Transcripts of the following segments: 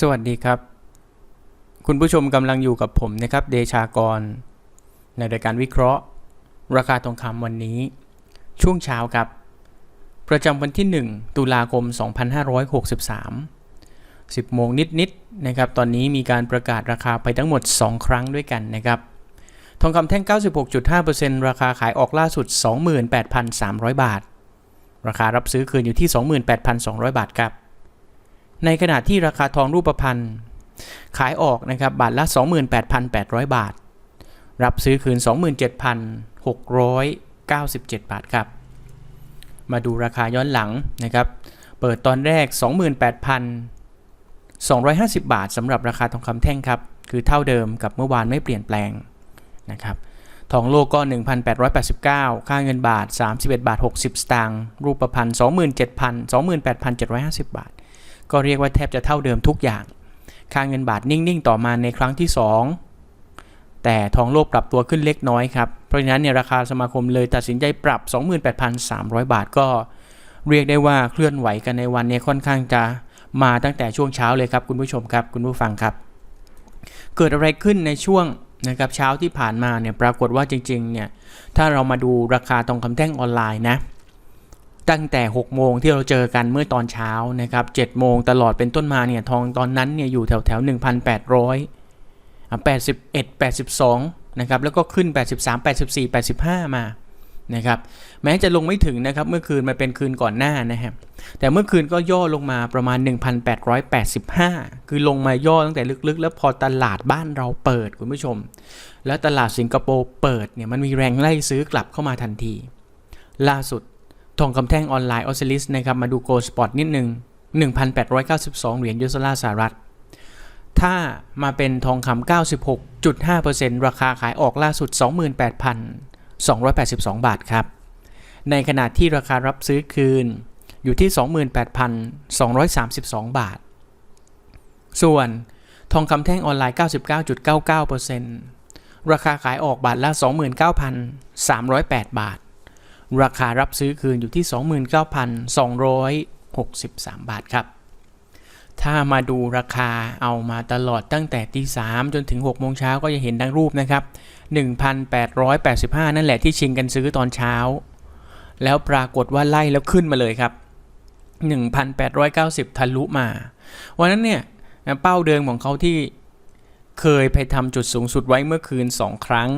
สวัสดีครับ คุณผู้ชมกำลังอยู่กับผมนะครับ เดชากร ในรายการวิเคราะห์ ราคาทองคำวันนี้ ช่วงเช้าครับ ประจำวันที่ 1 ตุลาคม 2563 10โมงนิดๆนะครับ ตอนนี้มีการประกาศราคาไปทั้งหมด 2 ครั้งด้วยกันนะครับ ทองคำแท่ง 96.5%ราคาขายออกล่าสุด 28,300 บาท ราคารับซื้อคืนอยู่ที่ 28,200 บาทครับ ในขณะที่ราคาทองรูปพรรณขายออกนะครับบาทละ 28,800 บาท รับซื้อคืน 27,697 บาทครับ มาดูราคาย้อนหลังนะครับ เปิดตอนแรก 28,250 บาทสำหรับราคาทองคำแท่งครับ คือเท่าเดิมกับเมื่อวานไม่เปลี่ยนแปลงนะครับ ทองโลกก็ 1,889 ค่าเงินบาท 31 บาท 60 สตางค์ รูปพรรณ27,000 28,750 บาท ก็เรียกว่าแทบจะเท่าเดิมทุกอย่าง ค่างเงินบาทนิ่ง ๆ ต่อมาในครั้งที่ 2 แต่ทองโลกปรับตัวขึ้นเล็กน้อยครับ เพราะฉะนั้นเนี่ยราคาสมาคมเลยตัดสินใจปรับ 28,300 บาทก็ เรียกได้ว่าเคลื่อนไหวกันในวันนี้ค่อนข้างจะมาตั้งแต่ช่วงเช้าเลยครับคุณผู้ชมครับ คุณผู้ฟังครับ เกิดอะไรขึ้นในช่วงนะครับเช้าที่ผ่านมาเนี่ยปรากฏว่าจริงๆเนี่ยถ้าเรามาดูราคาทองคำแท่งออนไลน์นะ ตั้งแต่ 6 โมงที่เราเจอกันเมื่อตอนเช้านะครับ7โมงตลอดเป็นต้นมาเนี่ยทองตอนนั้นเนี่ยอยู่แถวแถว1,800 81 82นะครับแล้วก็ขึ้น 83 84 85 มานะครับแม้จะลงไม่ถึงนะครับเมื่อคืนมันเป็นคืนก่อนหน้านะครับแต่เมื่อคืนก็ย่อลงมาประมาณ 1,885 คือลงมาย่อตั้งแต่ลึกๆ แล้วพอตลาดบ้านเราเปิดคุณผู้ชม แล้วตลาดสิงคโปร์เปิดเนี่ยมันมีแรงไล่ซื้อกลับเข้ามาทันที ล่าสุด ทองคำแท่งออนไลน์ออสซิลิสนะครับมาดูโกลสปอตนิดหนึ่ง1,892 เหรียญยูโรลาสหรัฐ ถ้ามาเป็นทองคำ96.5%ราคาขายออกล่าสุด 28,282 บาทครับ ในขณะที่ราคารับซื้อคืนอยู่ที่ 28,232 บาท ส่วนทองคำแท่งออนไลน์ 99.99%ราคาขายออกบาทละ 29,308 บาท ราคารับซื้อคืนอยู่ที่ 29,263 บาทครับ ถ้ามาดูราคาเอามาตลอดตั้งแต่ตีสามจนถึง6โมงเช้าก็จะเห็นดังรูปนะครับ 1,885 นั่นแหละที่ชิงกันซื้อตอนเช้า แล้วปรากฏว่าไล่แล้วขึ้นมาเลยครับ 1,890 ทะลุมา วันนั้นเนี่ยเป้าเดิมของเขาที่เคยไปทำจุดสูงสุดไว้เมื่อคืน 2 ครั้ง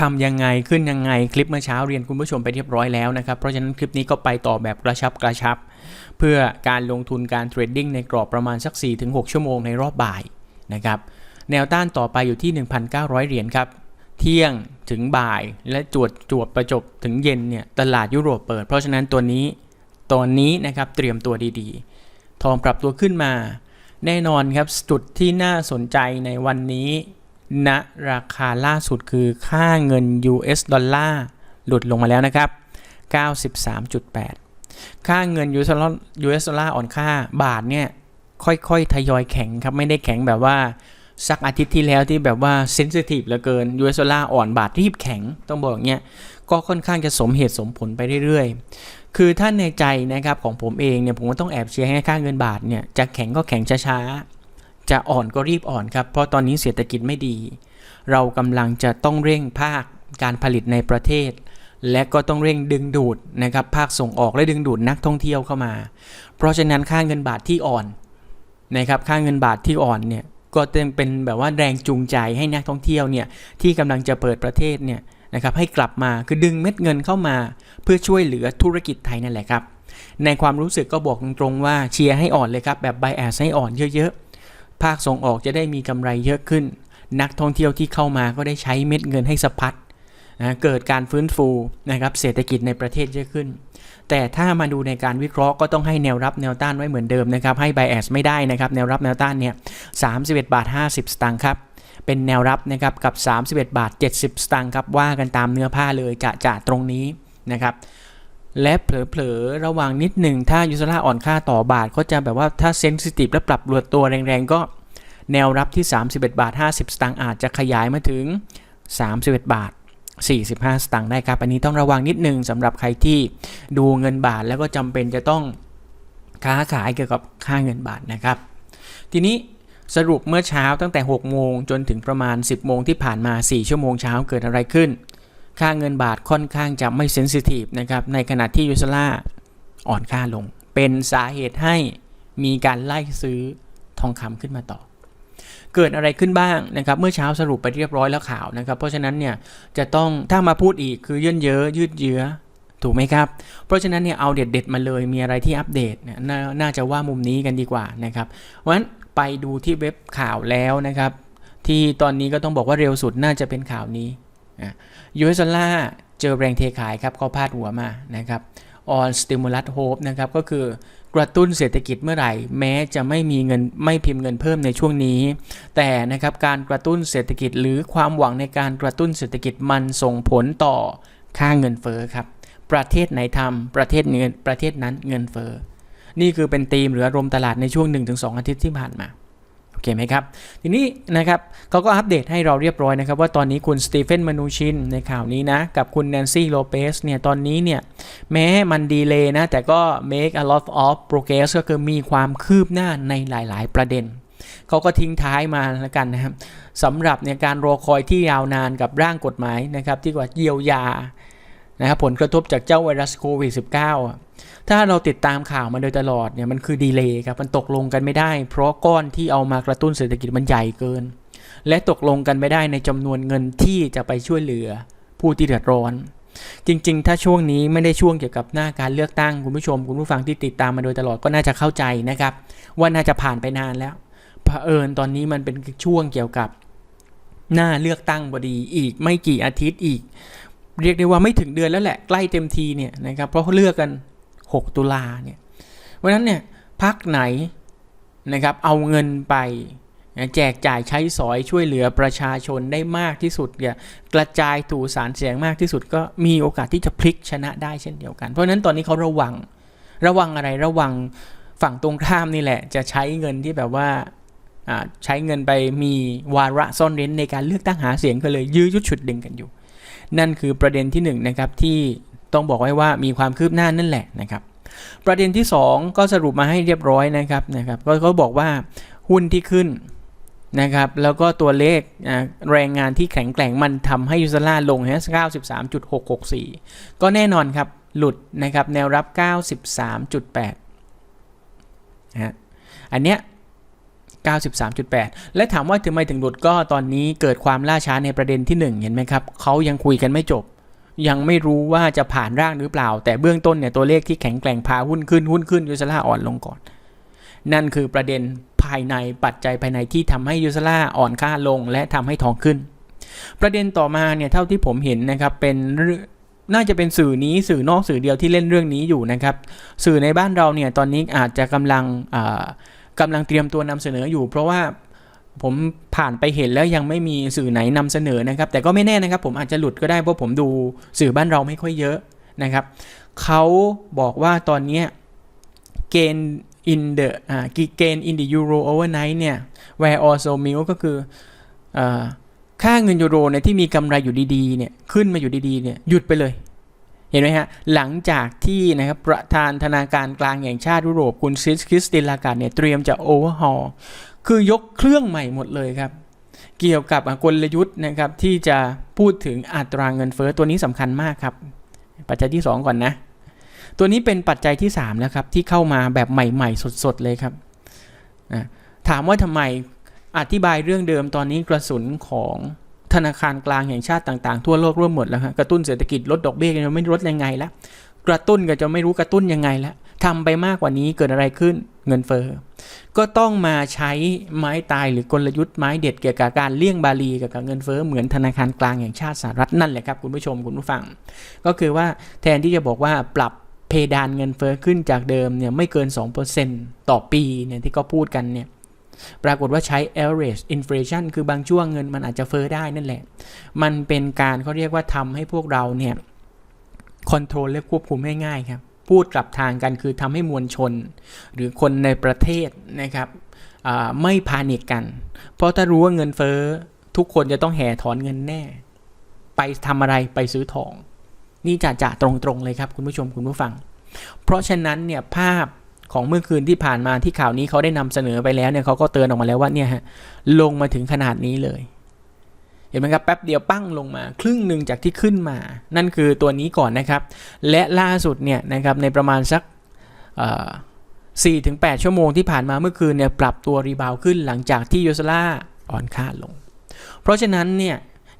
ทำยังไงขึ้นยังไงคลิปเมื่อเช้าเรียนคุณผู้ชมไปเรียบร้อยแล้วนะครับ เพราะฉะนั้นคลิปนี้ก็ไปต่อแบบกระชับกระชับ เพื่อการลงทุนการเทรดดิ้งในกรอบประมาณสัก 4-6 ชั่วโมงในรอบบ่ายนะครับแนวต้านต่อไปอยู่ที่ 1,900 เหรียญครับ เที่ยงถึงบ่ายและจวดจวบประจบถึงเย็นเนี่ยตลาดยุโรปเปิด เพราะฉะนั้นตัวนี้ตอนนี้นะครับเตรียมตัวดีๆ ทองปรับตัวขึ้นมา แน่นอนครับจุดที่น่าสนใจในวันนี้ ณราคาล่าสุดคือค่าเงิน US ดอลลาร์หลุดลงมาแล้วนะครับ 93.8 ค่าเงิน US ดอลลาร์ US ดอลลาร์อ่อนค่าบาทเนี่ยค่อยๆ ทยอยแข็งครับ ไม่ได้แข็งแบบว่าสักอาทิตย์ที่แล้วที่แบบว่าเซนซิทีฟเหลือเกิน US ดอลลาร์อ่อนบาทรีบแข็ง ต้องบอกอย่างเงี้ยก็ค่อนข้างจะสมเหตุสมผลไปเรื่อยๆ คือถ้าในใจนะครับของผมเองเนี่ยผมก็ต้องแอบเชียร์ให้ค่าเงินบาทเนี่ยจะแข็งก็แข็งช้าๆ จะอ่อนก็รีบอ่อนครับ เพราะตอนนี้เศรษฐกิจไม่ดี เรากำลังจะต้องเร่งภาคการผลิตในประเทศ และก็ต้องเร่งดึงดูดนะครับภาคส่งออกและดึงดูดนักท่องเที่ยวเข้ามา เพราะฉะนั้นค่าเงินบาทที่อ่อนนะครับค่าเงินบาทที่อ่อนเนี่ยก็จะเป็นแบบว่าแรงจูงใจให้นักท่องเที่ยวเนี่ยที่กำลังจะเปิดประเทศเนี่ยนะครับให้กลับมาคือดึงเม็ดเงินเข้ามา เพื่อช่วยเหลือธุรกิจไทยนั่นแหละครับ ในความรู้สึกก็บอกตรงๆว่าเชียร์ให้อ่อนเลยครับแบบไบแอสให้อ่อนเยอะๆ ภาคส่งออกจะได้มีกำไรเยอะขึ้น นักท่องเที่ยวที่เข้ามาก็ได้ใช้เม็ดเงินให้สะพัดนะเกิดการฟื้นฟูนะครับเศรษฐกิจในประเทศเยอะขึ้น แต่ถ้ามาดูในการวิเคราะห์ก็ต้องให้แนวรับแนวต้านไว้เหมือนเดิมนะครับ ให้ไบแอสไม่ได้นะครับ แนวรับแนวต้านเนี่ย31บเอ็ดบาท50สตางค์ครับ เป็นแนวรับนะครับกับ 31 บาท 70 สตางค์ครับว่ากันตามเนื้อผ้าเลยจะจะตรงนี้นะครับ และเผลอๆ ระวังนิดหนึ่งถ้ายูซล่าอ่อนค่าต่อบาทก็จะแบบว่าถ้าเซนซิทีฟและปรับรวดตัวแรงๆ ก็แนวรับที่ 31 บาท 50 สตางค์อาจจะขยายมาถึง 31 บาท 45 สตางค์ได้ครับ อันนี้ต้องระวังนิดหนึ่งสำหรับใครที่ดูเงินบาทแล้วก็จำเป็นจะต้องค้าขายเกี่ยวกับค่าเงินบาทนะครับ ทีนี้สรุปเมื่อเช้าตั้งแต่ 6 โมงจนถึงประมาณ 10 โมงที่ผ่านมา 4 ชั่วโมงเช้าเกิดอะไรขึ้น ค่าเงินบาทค่อนข้างจะไม่เซนซิทีฟนะครับ ในขณะที่ยูสล่าอ่อนค่าลง เป็นสาเหตุให้มีการไล่ซื้อทองคำขึ้นมาต่อ เกิดอะไรขึ้นบ้างนะครับ เมื่อเช้าสรุปไปเรียบร้อยแล้วข่าวนะครับ เพราะฉะนั้นเนี่ยจะต้องถ้ามาพูดอีกคือเยื่นเยอะยืดเยื้อถูกไหมครับ เพราะฉะนั้นเนี่ยเอาเด็ดๆมาเลยมีอะไรที่อัปเดตเนี่ยนาน่าจะว่ามุมนี้กันดีกว่านะครับเพราะฉะนั้นไปดูที่เว็บข่าวแล้วนะครับ ที่ตอนนี้ก็ต้องบอกว่าเร็วสุดน่าจะเป็นข่าวนี้ ยูเอสดอลลาร์เจอแรงเทขายครับเขาพาดหัวมานะครับ on stimulus hope นะครับก็คือกระตุ้นเศรษฐกิจเมื่อไหร่ แม้จะไม่มีเงินไม่พิมพ์เงินเพิ่มในช่วงนี้ แต่นะครับการกระตุ้นเศรษฐกิจหรือความหวังในการกระตุ้นเศรษฐกิจมันส่งผลต่อค่าเงินเฟ้อครับประเทศไหนทำประเทศเงินประเทศนั้นเงินเฟ้อนี่คือเป็นธีมหรืออารมณ์ตลาดในช่วง 1-2 อาทิตย์ที่ผ่านมา เคไหมครับ ทีนี้นะครับเขาก็อัปเดตให้เราเรียบร้อยนะครับ ว่าตอนนี้คุณสตีเฟนมานูชินในข่าวนี้นะ กับคุณแนนซี่โลเปสเนี่ยตอนนี้เนี่ยแม้มันดีเลย์นะ แต่ก็ make a lot of progress ก็คือมีความคืบหน้าในหลาย ๆ ประเด็นเขาก็ทิ้งท้ายมาแล้วกันนะครับสำหรับในการรอคอยที่ยาวนานกับร่างกฎหมายนะครับ ที่ว่าเยียวยา นะครับผลกระทบจากเจ้าไวรัสโควิด -19 อะถ้าเราติดตามข่าวมาโดยตลอดเนี่ยมันคือดีเลย์ครับมันตกลงกันไม่ได้ เพราะก้อนที่เอามากระตุ้นเศรษฐกิจมันใหญ่เกิน และตกลงกันไม่ได้ในจำนวนเงินที่จะไปช่วยเหลือผู้ที่เดือดร้อน จริงๆ ถ้าช่วงนี้ไม่ได้ช่วงเกี่ยวกับหน้าการเลือกตั้งคุณผู้ชม คุณผู้ฟังที่ติดตามมาโดยตลอดก็น่าจะเข้าใจนะครับว่าน่าจะผ่านไปนานแล้วเผอิญตอนนี้มันเป็นช่วงเกี่ยวกับหน้าเลือกตั้งพอดีอีกไม่กี่อาทิตย์อีก เรียกได้ว่าไม่ถึงเดือนแล้วแหละใกล้เต็มทีเนี่ยนะครับเพราะเขาเลือกกัน 6 ตุลาเนี่ยเพราะนั้นเนี่ยพักไหนนะครับเอาเงินไปแจกจ่ายใช้สอยช่วยเหลือประชาชนได้มากที่สุดเนี่ยกระจายตู่สารเสียงมากที่สุด ก็มีโอกาสที่จะพลิกชนะได้เช่นเดียวกัน เพราะฉะนั้นตอนนี้เขาระวังระวังอะไรระวังฝั่งตรงข้ามนี่แหละ จะใช้เงินที่แบบว่าใช้เงินไปมีวาระซ่อนเร้นในการเลือกตั้งหาเสียงก็เลยยื้อยุดฉุดดึงกันอยู่ นั่นคือประเด็นที่1นนะครับที่ต้องบอกไว้ว่ามีความคืบหน้านั่นแหละนะครับประเด็นที่ 2 ก็สรุปมาให้เรียบร้อยนะครับนะครับก็เขาบอกว่าหุ้นที่ขึ้นนะครับแล้วก็ตัวเลขแรงงานที่แข็งแกร่งมันทำให้ยูซาร่าลงฮะ93.664 ก็แน่นอนครับ หลุดนะครับแนวรับ 93.8นะฮะอันเนี้ย 93.8 และถามว่าทำไมถึงหลุดก็ตอนนี้เกิดความล่าช้าในประเด็นที่ 1 เห็นไหมครับเขายังคุยกันไม่จบ ยังไม่รู้ว่าจะผ่านร่างหรือเปล่า แต่เบื้องต้นเนี่ยตัวเลขที่แข็งแกร่งพาหุ้นขึ้นหุ้นขึ้นยูซาร่าอ่อนลงก่อน นั่นคือประเด็นภายในปัจจัยภายในที่ทำให้ยูซาร่าอ่อนค่าลง และทำให้ทองขึ้น ประเด็นต่อมาเนี่ยเท่าที่ผมเห็นนะครับเป็นน่าจะเป็นสื่อนี้สื่อนอกสื่อเดียวที่เล่นเรื่องนี้อยู่นะครับ สื่อในบ้านเราเนี่ยตอนนี้อาจจะกำลัง กำลังเตรียมตัวนำเสนออยู่ เพราะว่าผมผ่านไปเห็นแล้วยังไม่มีสื่อไหนนำเสนอนะครับ แต่ก็ไม่แน่นะครับ ผมอาจจะหลุดก็ได้เพราะผมดูสื่อบ้านเราไม่ค่อยเยอะนะครับเขาบอกว่าตอนนี้เกณฑ์ in the อ่าเกณฑ์ in the euro overnight เนี่ย where also m i l ก็คืออค่าเงินยูโรเนี่ยที่มีกำไรอยู่ดีๆเนี่ยขึ้นมาอยู่ดีๆเนี่ยหยุดไปเลย เห็นไหมฮะ หลังจากที่นะครับประธานธนาคารกลางแห่งชาติยุโรปคุณซิสคริสตินลากาดเนี่ยเตรียมจะโอเวอร์ฮอลคือยกเครื่องใหม่หมดเลยครับ เกี่ยวกับกลยุทธ์นะครับที่จะพูดถึงอัตราเงินเฟอ้อตัวนี้สำคัญมากครับ ปัจจัยที่ 2 ก่อนนะ ตัวนี้เป็นปัจจัยที่3แล้วครับที่เข้ามาแบบใหม่ ๆ สดๆเลยครับถามว่าทำไมอธิบายเรื่องเดิมตอนนี้กระสุนของ ธนาคารกลางแห่งชาติต่างๆ ทั่วโลกร่วมหมดแล้วครับกระตุ้นเศรษฐกิจลดดอกเบี้ยกันไม่ลดยังไงล้วกระตุ้นก็จะไม่รู้กระตุ้นยังไงล้วทำไปมากกว่านี้เกิดอะไรขึ้นเงินเฟอ้อก็ต้องมาใช้ไม้ตายหรือกลยุทธ์ไม้เด็ดเกี่ยวกับการเลี่ยงบาลีเกี่ยวกับเงินเฟอ้อเหมือนธนาคารกลางแห่งชาติสหรัฐนั่นแหละครับคุณผู้ชมคุณผู้ฟัง ก็คือว่าแทนที่จะบอกว่าปรับเพดานเงินเฟอ้อขึ้นจากเดิมเนี่ยไม่เกิน 2%ต่อปีเนี่ยที่ก็พูดกันเนี่ย ปรากฏว่าใช้ average inflation คือบางช่วงเงินมันอาจจะเฟอ้อได้นั่นแหละ มันเป็นการเขาเรียกว่าทำให้พวกเราเนี่ยคอนโทรลและควบคุมง่ายๆครับ พูดกลับทางกันคือทำให้มวลชน หรือคนในประเทศนะครับไม่พานิกกัน เพราะถ้ารู้ว่าเงินเฟ้อทุกคนจะต้องแห่ถอนเงินแน่ ไปทำอะไรไปซื้อทอง นี่จะจะตรงๆเลยครับคุณผู้ชมคุณผู้ฟัง เพราะฉะนั้นเนี่ยภาพ ของเมื่อคืนที่ผ่านมาที่ข่าวนี้เขาได้นำเสนอไปแล้วเนี่ยเขาก็เตือนออกมาแล้วว่าเนี่ยฮะลงมาถึงขนาดนี้เลย เห็นไหมครับแป๊บเดียวปั้งลงมา ครึ่งหนึ่งจากที่ขึ้นมา นั่นคือตัวนี้ก่อนนะครับ และล่าสุดเนี่ยนะครับในประมาณสักสี่ถึงแปดชั่วโมงที่ผ่านมาเมื่อคืนเนี่ยปรับตัวรีบาวขึ้นหลังจากที่ยูสลาอ่อนค่าลง เพราะฉะนั้นเนี่ย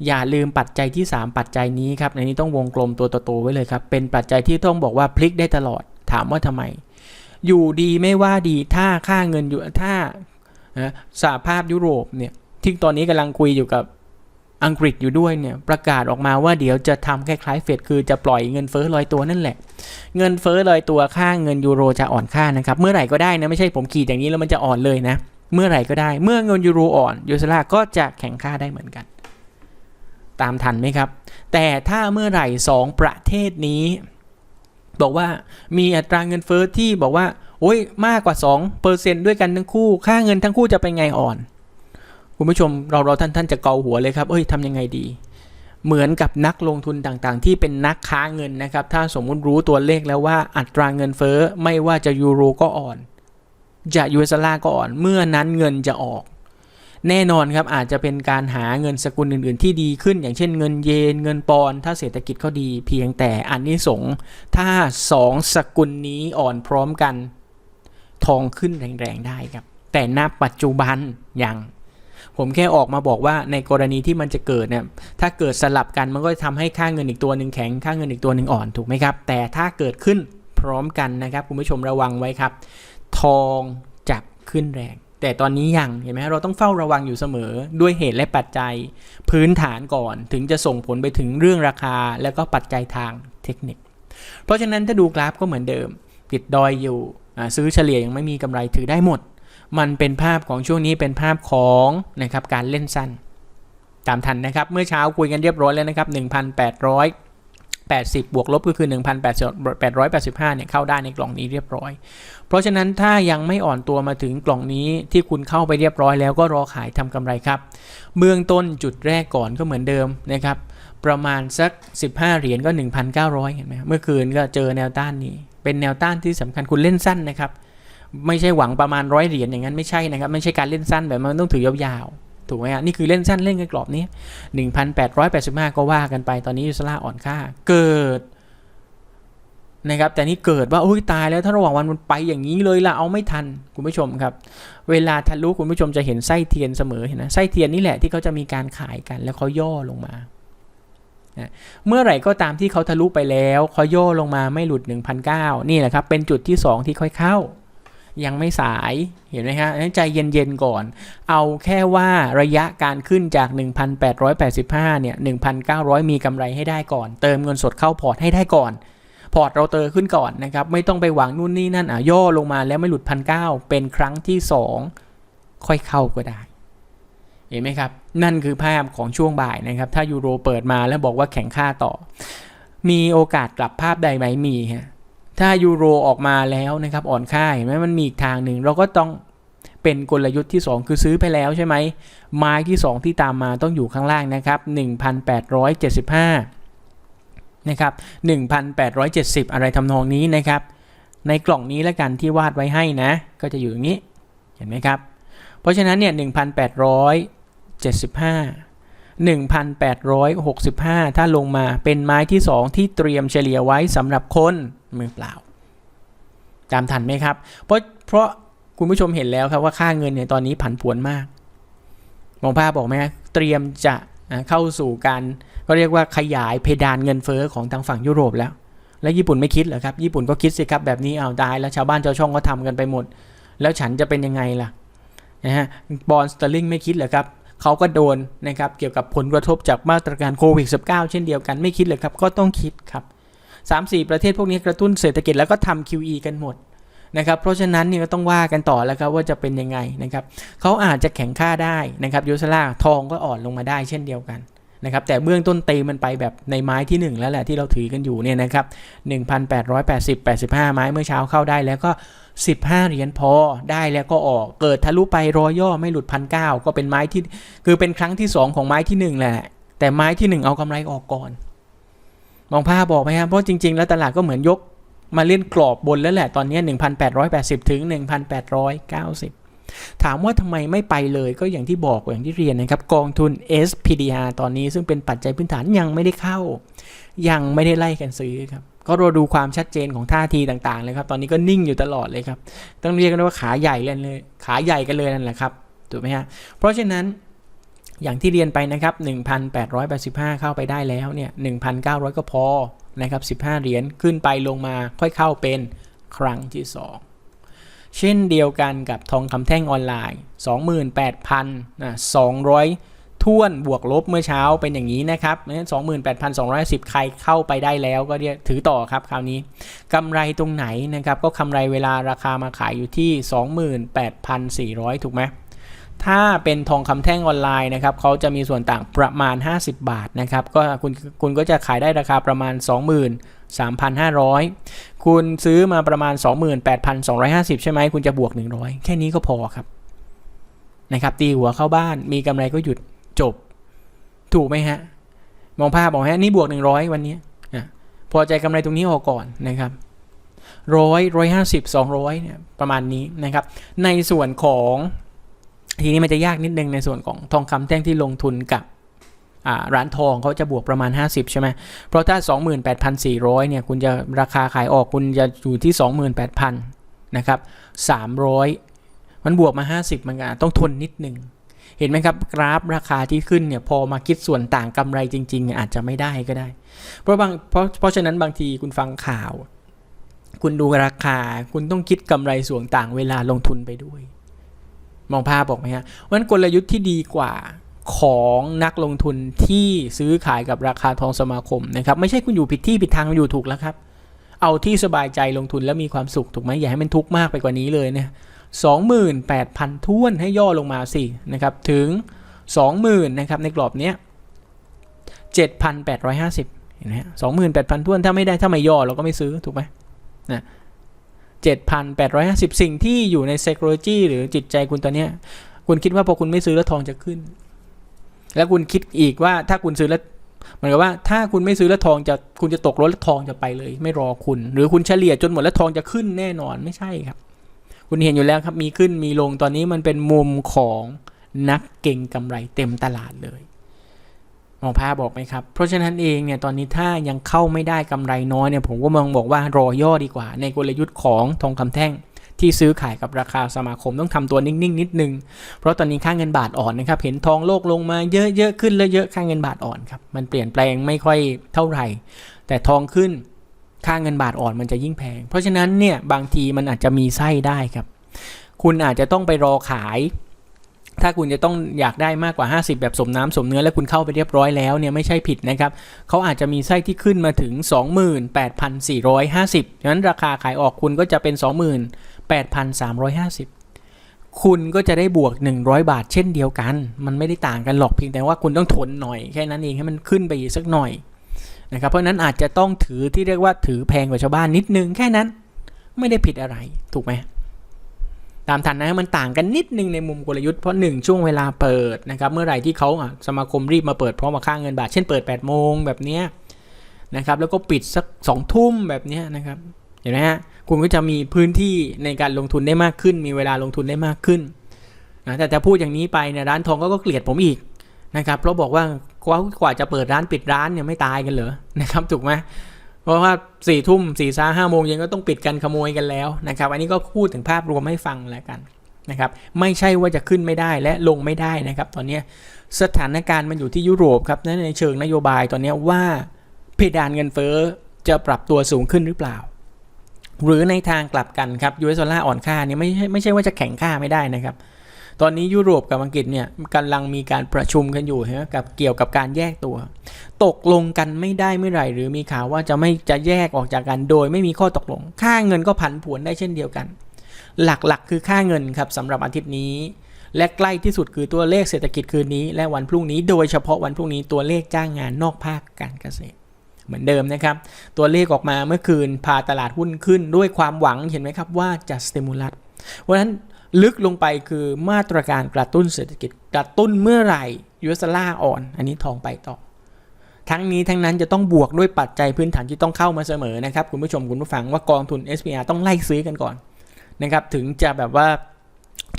อย่าลืมปัจจัยที่ 3 ปัจจัยนี้ครับในนี้ต้องวงกลมตัวโตๆไว้เลยครับ เป็นปัจจัยที่ต้องบอกว่าพลิกได้ตลอดถามว่าทำไม อยู่ดีไม่ว่าดีถ้าค่าเงินอยู่ถ้าสหภาพยุโรปเนี่ยที่ตอนนี้กำลังคุยอยู่กับอังกฤษอยู่ด้วยเนี่ยประกาศออกมาว่าเดี๋ยวจะทำคล้ายๆเฟดคือจะปล่อยเงินเฟ้อลอยตัวนั่นแหละ เงินเฟ้อลอยตัวค่าเงินยูโรจะอ่อนค่านะครับ เมื่อไหร่ก็ได้นะไม่ใช่ผมขีดอย่างนี้แล้วมันจะอ่อนเลยนะ เมื่อไหร่ก็ได้ เมื่อเงินยูโรอ่อนยูสลาก็จะแข่งค่าได้เหมือนกัน ตามทันไหมครับ แต่ถ้าเมื่อไหร่สองประเทศนี้ บอกว่ามีอัตราเงินเฟ้อที่บอกว่าโอ้ยมากกว่า 2%ด้วยกันทั้งคู่ ค่าเงินทั้งคู่จะเป็นไงอ่อน คุณผู้ชมเราเราท่านท่านจะเกาหัวเลยครับ เอ้ยทำยังไงดี เหมือนกับนักลงทุนต่างๆ ที่เป็นนักค้าเงินนะครับ ถ้าสมมุติรู้ตัวเลขแล้วว่าอัตราเงินเฟ้อไม่ว่าจะยูโรก็อ่อน จะยูเอสลาก็อ่อน เมื่อนั้นเงินจะออก แน่นอนครับอาจจะเป็นการหาเงินสกุลอื่น ๆ ที่ดีขึ้น อย่างเช่นเงินเยนเงินปอนถ้าเศรษฐกิจเขาดีเพียงแต่อันนี้สงถ้าสองสกุลนี้อ่อนพร้อมกันทองขึ้นแรงๆได้ครับ แต่ณปัจจุบันยังผมแค่ออกมาบอกว่าในกรณีที่มันจะเกิดเนี่ยถ้าเกิดสลับกันมันก็จะทำให้ค่าเงินอีกตัวหนึ่งแข็งค่าเงินอีกตัวหนึ่งอ่อนถูกไหมครับ แต่ถ้าเกิดขึ้นพร้อมกันนะครับคุณผู้ชมระวังไว้ครับ ทองจะขึ้นแรง แต่ตอนนี้ยังเห็นไหมเราต้องเฝ้าระวังอยู่เสมอด้วยเหตุและปัจจัย พื้นฐานก่อนถึงจะส่งผลไปถึงเรื่องราคา แล้วก็ปัจจัยทางเทคนิค เพราะฉะนั้นถ้าดูกราฟก็เหมือนเดิม ติดดอยอยู่ซื้อเฉลี่ยยังไม่มีกำไรถือได้หมด มันเป็นภาพของช่วงนี้เป็นภาพของนะครับการเล่นสั้น ตามทันนะครับ เมื่อเช้าคุยกันเรียบร้อยแล้วนะครับ 1,880 บวกลบก็คือ 1,885 เนี่ยเข้าได้ในกล่องนี้เรียบร้อย เพราะฉะนั้นถ้ายังไม่อ่อนตัวมาถึงกล่องนี้ที่คุณเข้าไปเรียบร้อยแล้วก็รอขายทำกำไรครับ เบื้องต้นจุดแรกก่อนก็เหมือนเดิมนะครับ ประมาณสัก 15 เหรียญก็ 1,900 เห็นไหมเมื่อคืนก็เจอแนวต้านนี้ เป็นแนวต้านที่สำคัญคุณเล่นสั้นนะครับ ไม่ใช่หวังประมาณร้อยเหรียญอย่างนั้นไม่ใช่นะครับ ไม่ใช่การเล่นสั้นแบบมันต้องถือยาวๆ ถูกไหมฮะนี่คือเล่นสั้นเล่นกันกรอบนี้ 1,885 ก็ว่ากันไปตอนนี้ยูสลาอ่อนค่าเกิดนะครับแต่นี่เกิดว่าโอ้ยตายแล้วถ้าระหว่างวันมันไปอย่างนี้เลยล่ะเอาไม่ทันคุณผู้ชมครับ เวลาทะลุคุณผู้ชมจะเห็นไส้เทียนเสมอเห็นนะไส้เทียนนี่แหละที่เขาจะมีการขายกันแล้วเขาย่อลงมาเมื่อไหร่ก็ตามที่เขาทะลุไปแล้วเขาย่อลงมาไม่หลุด 1,009นี่แหละครับเป็นจุดที่ 2 ที่ค่อยเข้า ยังไม่สายเห็นไหมฮะใจเย็นๆก่อน เอาแค่ว่าระยะการขึ้นจาก 1,885 เนี่ย 1,900 มีกำไรให้ได้ก่อน เติมเงินสดเข้าพอร์ตให้ได้ก่อน พอร์ตเราเติมขึ้นก่อนนะครับ ไม่ต้องไปหวังนู่นนี่นั่นอะย่อลงมาแล้วไม่หลุดพันเเป็นครั้งที่ 2 ค่อยเข้าก็ได้ เห็นไหมครับ นั่นคือภาพของช่วงบ่ายนะครับ ถ้ายูโรเปิดมาแล้วบอกว่าแข็งค่าต่อ มีโอกาสกลับภาพใดไหมมีฮะ ถ้ายูโรออกมาแล้วนะครับอ่อนค่าเห็นไหมมันมีอีกทางหนึ่งเราก็ต้องเป็นกลยุทธ์ที่ 2 คือซื้อไปแล้วใช่ไหมไม้ที่ 2 ที่ตามมาต้องอยู่ข้างล่างนะครับ 1,875 นะครับ 1,870 อะไรทำนองนี้นะครับ ในกล่องนี้แล้วกันที่วาดไว้ให้นะ ก็จะอยู่อย่างนี้ เห็นไหมครับ เพราะฉะนั้นเนี่ย 1,875 1,865 ถ้าลงมาเป็นไม้ที่ 2 ที่เตรียมเฉลี่ยไว้สำหรับคนมือเปล่าจำทันไหมครับ เพราะเพราะคุณผู้ชมเห็นแล้วครับว่าค่าเงินเนี่ยตอนนี้ผันผวนมาก มองภาพบอกไหมเตรียมจะเข้าสู่การก็เรียกว่าขยายเพดานเงินเฟอ้อของทางฝั่งยุโรปแล้ว และญี่ปุ่นไม่คิดเหรอครับ ญี่ปุ่นก็คิดสิครับแบบนี้เอาตายแล้วชาวบ้านชาวช่องก็ทำกันไปหมด แล้วฉันจะเป็นยังไงล่ะนะฮะบอลสเตอร์ลิงไม่คิดเหรอครับ เขาก็โดนนะครับเกี่ยวกับผลกระทบจากมาตรการโควิด -19 เช่นเดียวกันไม่คิดเลยครับก็ต้องคิดครับ3-4 ประเทศพวกนี้กระตุ้นเศรษฐกิจแล้วก็ทำ QE กันหมดนะครับเพราะฉะนั้นนี่ก็ต้องว่ากันต่อแล้วครับว่าจะเป็นยังไงนะครับเขาอาจจะแข็งค่าได้นะครับยูสลาทองก็อ่อนลงมาได้เช่นเดียวกัน นะครับแต่เบื้องต้นเตมันไปแบบในไม้ที่ 1 แล้วแหละที่เราถือกันอยู่เนี่ยนะครับ1,880 85 ไม้เมื่อเช้าเข้าได้แล้วก็ 15 เหรียญพอได้แล้วก็ออกเกิดทะลุไปรอย่อไม่หลุดพันเก็เป็นไม้ที่คือเป็นครั้งที่ 2 ของไม้ที่ 1 แหละ แต่ไม้ที่ 1 เอากำไรออกก่อน มองภาพบอกไหมครับเพราะจริง ๆ แล้วตลาดก็เหมือนยกมาเล่นกรอบบนแล้วแหละตอนนี้ 1,880 ถึง 1,890 ถามว่าทำไมไม่ไปเลยก็อย่างที่บอกอย่างที่เรียนนะครับ กองทุน SPDR ตอนนี้ซึ่งเป็นปัจจัยพื้นฐานยังไม่ได้เข้า ยังไม่ได้ไล่กันซื้อครับก็รอดูความชัดเจนของท่าทีต่างๆเลยครับ ตอนนี้ก็นิ่งอยู่ตลอดเลยครับ ต้องเรียกกันว่าขาใหญ่เลยเลยขาใหญ่กันเลยนั่นแหละครับ ถูกไหมฮะ เพราะฉะนั้นอย่างที่เรียนไปนะครับ 1,885 เข้าไปได้แล้วเนี่ย 1,900 ก็พอนะครับ 15 เหรียญขึ้นไปลงมาค่อยเข้าเป็นครั้งที่ 2 เช่นเดียวกันกับทองคำแท่งออนไลน์ 28,000นะ200ท่วนบวกลบเมื่อเช้าเป็นอย่างนี้นะครับนั้น28,210 ใครเข้าไปได้แล้วก็เรียกถือต่อครับคราวนี้กำไรตรงไหนนะครับ ก็กำไรเวลาราคามาขายอยู่ที่ 28,400 ถูกไหม ถ้าเป็นทองคำแท่งออนไลน์นะครับเขาจะมีส่วนต่างประมาณ 50 บาทนะครับก็คุณคุณก็จะขายได้ราคาประมาณ 23,500 คุณซื้อมาประมาณ 28,250 ใช่ไหมคุณจะบวก 100 แค่นี้ก็พอครับนะครับตีหัวเข้าบ้านมีกำไรก็หยุดจบ ถูกไหมฮะ มองภาพบอกฮะนี่บวก 100 วันนี้อะพอใจกำไรตรงนี้ออกก่อนนะครับร้อยร้อยห้าสิบสองร้อยเนี่ยประมาณนี้นะครับ ในส่วนของ ทีนี้มันจะยากนิดนึงในส่วนของทองคำแท่งที่ลงทุนกับร้านทองเขาจะบวกประมาณ 50 ใช่ไหม เพราะถ้า 28,400 เนี่ย คุณจะราคาขายออกคุณจะอยู่ที่ 28,000 นะครับ 300 มันบวกมา 50 มันก็ต้องทนนิดนึง เห็นไหมครับ กราฟราคาที่ขึ้นเนี่ย พอมาคิดส่วนต่างกำไรจริง ๆ อาจจะไม่ได้ก็ได้ เพราะบางเพราะเพราะฉะนั้นบางทีคุณฟังข่าว คุณดูราคา คุณต้องคิดกำไรส่วนต่างเวลาลงทุนไปด้วย มองภาพบอกไหมฮะเพราะฉะนั้นกลยุทธ์ที่ดีกว่าของนักลงทุนที่ซื้อขายกับราคาทองสมาคมนะครับไม่ใช่คุณอยู่ผิดที่ผิดทางอยู่ถูกแล้วครับ เอาที่สบายใจลงทุนแล้วมีความสุขถูกไหมอย่าให้มันทุกข์มากไปกว่านี้เลยเนี่ยสองหมื่นแปดพันท้วนให้ย่อลงมาสินะครับถึงสองหมื่นนะครับในกรอบเนี้ยเจ็ดพันแปดร้อยห้าสิบเห็นไหมสองหมื่นแปดพันท้วนถ้าไม่ได้ถ้าไม่ย่อเราก็ไม่ซื้อถูกไหมนะ 7,850 สิ่งที่อยู่ใน psychology หรือจิตใจคุณตอนเนี้ย คุณคิดว่าพอคุณไม่ซื้อแล้วทองจะขึ้น แล้วคุณคิดอีกว่าถ้าคุณซื้อแล้วเหมือนกับว่าถ้าคุณไม่ซื้อแล้วทองจะคุณจะตกรถแล้วทองจะไปเลย ไม่รอคุณ หรือคุณเฉลี่ยจนหมดแล้วทองจะขึ้นแน่นอนไม่ใช่ครับ คุณเห็นอยู่แล้วครับมีขึ้นมีลงตอนนี้มันเป็นมุมของนักเก่งกำไรเต็มตลาดเลย มองภาพบอกไหมครับ เพราะฉะนั้นเองเนี่ยตอนนี้ถ้ายังเข้าไม่ได้กำไรน้อยเนี่ยผมก็มองบอกว่ารอย่อดีกว่า ในกลยุทธ์ของทองคำแท่งที่ซื้อขายกับราคาสมาคมต้องทำตัวนิ่งๆนิดนึง เพราะตอนนี้ค่าเงินบาทอ่อนนะครับ เห็นทองโลกลงมาเยอะๆขึ้นแล้วเยอะค่าเงินบาทอ่อนครับ มันเปลี่ยนแปลงไม่ค่อยเท่าไหร่ แต่ทองขึ้นค่าเงินบาทอ่อนมันจะยิ่งแพง เพราะฉะนั้นเนี่ยบางทีมันอาจจะมีไส้ได้ครับ คุณอาจจะต้องไปรอขาย ถ้าคุณจะต้องอยากได้มากกว่า 50 แบบสมน้ำสมเนื้อแล้วคุณเข้าไปเรียบร้อยแล้วเนี่ยไม่ใช่ผิดนะครับเขาอาจจะมีไส้ที่ขึ้นมาถึง 28,450ฉะนั้นราคาขายออกคุณก็จะเป็น 28,350คุณก็จะได้บวก 100 บาทเช่นเดียวกัน มันไม่ได้ต่างกันหรอกเพียงแต่ว่าคุณต้องทนหน่อยแค่นั้นเองให้มันขึ้นไปอีกสักหน่อยนะครับ เพราะนั้นอาจจะต้องถือที่เรียกว่าถือแพงกว่าชาวบ้านนิดนึงแค่นั้น ไม่ได้ผิดอะไรถูกไหม ตามทันนะมันต่างกันนิดนึงในมุมกลยุทธ์เพราะหนึ่งช่วงเวลาเปิดนะครับเมื่อไหร่ที่เขาสมาคมรีบมาเปิดเพราะมาค่าเงินบาท เช่นเปิด8ปดโมงแบบนี้นะครับแล้วก็ปิดสักสองทุ่มแบบนี้นะครับเห็นไหมฮะคุณก็จะมีพื้นที่ในการลงทุนได้มากขึ้น มีเวลาลงทุนได้มากขึ้นนะแต่จะพูดอย่างนี้ไปเนี่ยร้านทองก็ก็เกลียดผมอีกนะครับเพราะบอกว่ากว่ากว่าจะเปิดร้านปิดร้านเนี่ยไม่ตายกันเหรอนะครับถูกไหม เพราะว่าสี่ทุ่มสี่ซ้าห้าโมงเย็นก็ต้องปิดกันขโมยกันแล้วนะครับ อันนี้ก็พูดถึงภาพรวมให้ฟังแล้วกันนะครับ ไม่ใช่ว่าจะขึ้นไม่ได้และลงไม่ได้นะครับ ตอนนี้สถานการณ์มันอยู่ที่ยุโรปครับในเชิงนโยบายตอนนี้ว่าเพดานเงินเฟ้อจะปรับตัวสูงขึ้นหรือเปล่า หรือในทางกลับกันครับยูเอสดอลลาร์อ่อนค่านี่ไม่ใช่ไม่ใช่ว่าจะแข็งค่าไม่ได้นะครับ ตอนนี้ยุโรปกับอังกฤษเนี่ยกำลังมีการประชุมกันอยู่นะกับเกี่ยวกับการแยกตัว ตกลงกันไม่ได้เมื่อไหร่ หรือมีข่าวว่าจะไม่จะแยกออกจากกันโดยไม่มีข้อตกลง ค่าเงินก็ผันผวนได้เช่นเดียวกัน หลักๆ คือค่าเงินครับสำหรับอาทิตย์นี้ และใกล้ที่สุดคือตัวเลขเศรษฐกิจคืนนี้ และวันพรุ่งนี้ โดยเฉพาะวันพรุ่งนี้ตัวเลขจ้างงานนอกภาคการเกษตรเหมือนเดิมนะครับ ตัวเลขออกมาเมื่อคืนพาตลาดหุ้นขึ้นด้วยความหวังเห็นไหมครับว่าจะสเตมูลัสเพราะฉะนั้น ลึกลงไปคือมาตรการกระตุ้นเศรษฐกิจกระตุ้นเมื่อไหร่ยูเอสลลาอ่อน อันนี้ทองไปต่อ ทั้งนี้ทั้งนั้นจะต้องบวกด้วยปัจจัยพื้นฐานที่ต้องเข้ามาเสมอนะครับ คุณผู้ชมคุณผู้ฟังว่ากองทุน SPR ต้องไล่ซื้อกันก่อนนะครับถึงจะแบบว่า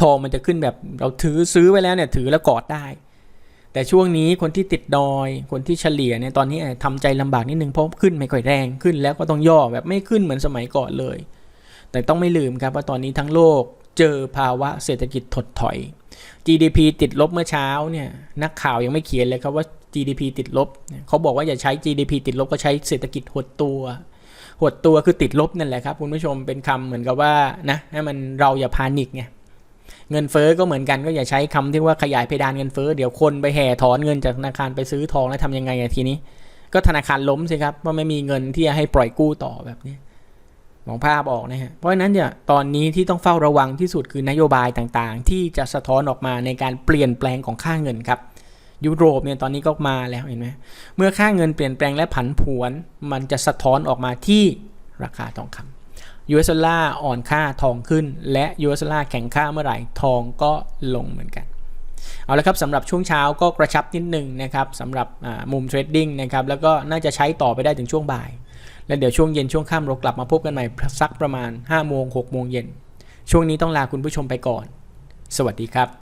ทองมันจะขึ้นแบบเราถือซื้อไว้แล้วเนี่ยถือแล้วกอดได้ แต่ช่วงนี้คนที่ติดดอย คนที่เฉลี่ยเนี่ยตอนนี้อาจจะทำใจลำบากนิดนึงเพราะขึ้นไม่ค่อยแรงขึ้นแล้วก็ต้องย่อแบบไม่ขึ้นเหมือนสมัยก่อนเลย แต่ต้องไม่ลืมครับว่าตอนนี้ทั้งโลก เจอภาวะเศรษฐกิจถดถอย GDP ติดลบเมื่อเช้าเนี่ยนักข่าวยังไม่เขียนเลยครับว่า GDP ติดลบ เขาบอกว่าอย่าใช้ GDP ติดลบก็ใช้เศรษฐกิจหดตัว หดตัวคือติดลบนั่นแหละครับคุณผู้ชมเป็นคำเหมือนกับว่านะให้มันเราอย่าพานิกไงเงินเฟ้อก็เหมือนกันก็อย่าใช้คำที่ว่าขยายเพดานเงินเฟ้อเดี๋ยวคนไปแห่ถอนเงินจากธนาคารไปซื้อทองแล้วทำยังไงอะทีนี้ ก็ธนาคารล้มสิครับว่าไม่มีเงินที่จะให้ปล่อยกู้ต่อแบบนี้ มองภาพออกนะฮะ เพราะฉะนั้นเนี่ยตอนนี้ที่ต้องเฝ้าระวังที่สุดคือนโยบายต่างๆ ที่จะสะท้อนออกมาในการเปลี่ยนแปลงของค่าเงินครับยุโรปเนี่ยตอนนี้ก็มาแล้วเห็นไหมเมื่อค่าเงินเปลี่ยนแปลงและผันผวน มันจะสะท้อนออกมาที่ราคาทองคำยูเอสดอลลาร์อ่อนค่าทองขึ้น และยูเอสดอลลาร์แข็งค่าเมื่อไหร่ทองก็ลงเหมือนกันเอาละครับสำหรับช่วงเช้าก็กระชับนิดนึงนะครับสำหรับมุมเทรดดิ้งนะครับแล้วก็น่าจะใช้ต่อไปได้ถึงช่วงบ่าย แล้วเดี๋ยวช่วงเย็นช่วงค่ำเรากลับมาพบกันใหม่สักประมาณ5โมง6โมงเย็นช่วงนี้ต้องลาคุณผู้ชมไปก่อน สวัสดีครับ